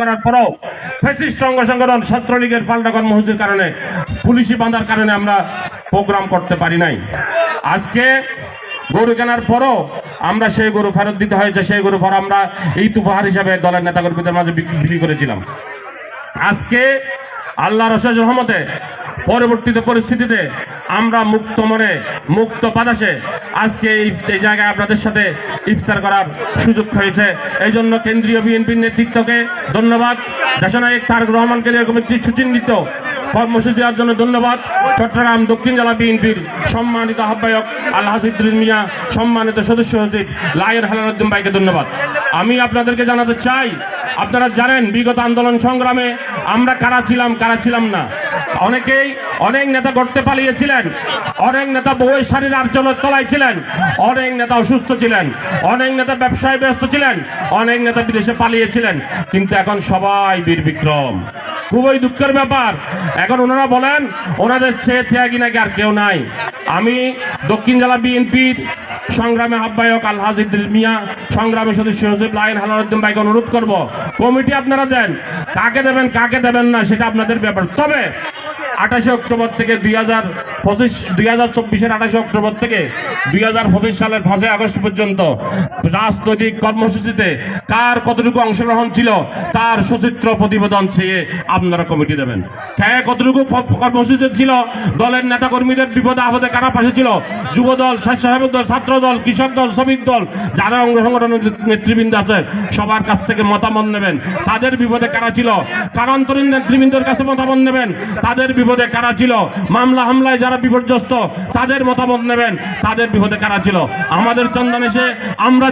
করার পরও ফেসিস্ট অঙ্গ সংগঠন ছাত্রলীগের পাল্টা কর্মসূচির কারণে, পুলিশি বাঁধার কারণে আমরা প্রোগ্রাম করতে পারি নাই। আজকে গরু কেনার পরও আমরা সেই গরু ফেরত দিতে হয়েছে, সেই গরু পর আমরা এই তুফাহার হিসাবে দলের নেতাকর্মীদের মাঝে বিক্রি করেছিলাম আজকে আল্লাহর অশেষ রহমতে পরবর্তীতে পরিস্থিতিতে আমরা মুক্ত মনে, মুক্ত বাতাসে আজকে এই জায়গায় আপনাদের সাথে ইফতার করার সুযোগ হয়েছে। এই জন্য কেন্দ্রীয় বিএনপির নেতৃত্বকে ধন্যবাদ। দেশনায়ক তারক রহমানকে নিয়ে কমিটির সুচিন্তিত কর্মসূচি দেওয়ার জন্য ধন্যবাদ। চট্টগ্রাম দক্ষিণ জেলা বিএনপির সম্মানিত আহ্বায়ক আল্লাহ ইদ্রিস মিয়া, সম্মানিত সদস্য সচিব লায়ের হালানুদ্দিন ভাইকে ধন্যবাদ। আমি আপনাদেরকে জানাতে চাই, আপনারা জানেন বিগত আন্দোলন সংগ্রামে আমরা কারা ছিলাম কারা ছিলাম না। অনেকেই অনেক নেতা গড়তে পালিয়েছিলেন। অনেক নেতা বউয়ের শাড়ির আর্চলের তলায় ছিলেন। অনেক নেতা অসুস্থ ছিলেন। অনেক নেতা ব্যবসায় ব্যস্ত ছিলেন। অনেক নেতা বিদেশে পালিয়েছিলেন। কিন্তু এখন সবাই বীর বিক্রম। খুবই দুঃখের ব্যাপার। এখন ওনারা বলেন, ওনাদের চেয়ে ত্যাগী নাকি আর কেউ নাই। আমি দক্ষিণ জেলা বিএনপির সংগ্রামে আহ্বায়ক আলহাজ ইদ্রিস মিয়া, সংগ্রামী সদস্য সচিব লাইন হালানুদ্দিন ভাইকে অনুরোধ করব, কমিটি আপনারা দেন। কাকে দেবেন কাকে দেবেন না, সেটা আপনাদের ব্যাপার। তবে আঠাশে অক্টোবর থেকে দুই হাজার পঁচিশ, দুই হাজার চব্বিশের আঠাশে অক্টোবর থেকে দুই হাজার পঁচিশ সালের পাঁচই আগস্ট পর্যন্ত রাজনৈতিক কর্মসূচিতে কার কতটুকু অংশগ্রহণ ছিল তার সচিত্র প্রতিবেদন চেয়ে আপনারা কমিটি দেবেন। হ্যাঁ কতটুকু কর্মসূচিতে ছিল, দলের নেতা কর্মীদের বিপদে আপদে কারা পাশে ছিল যুব দল স্বেচ্ছাসেবক দল, ছাত্র দল, কৃষক দল, শ্রমিক দল, যারা অঙ্গ সংগঠনের নেতৃবৃন্দ আছে, সবার কাছ থেকে মতামত নেবেন। তাদের বিপদে কারা ছিল, কারান্তরীণ নেতৃবৃন্দের কাছে মতামত নেবেন। তাদের বিপদে কারা ছিল? মামলা হামলায় যারা বিপর্যস্ত, তাদের মতামত নেবেন। তাদের বিপদে কারা ছিল? আমাদের চন্দন এসে আমরা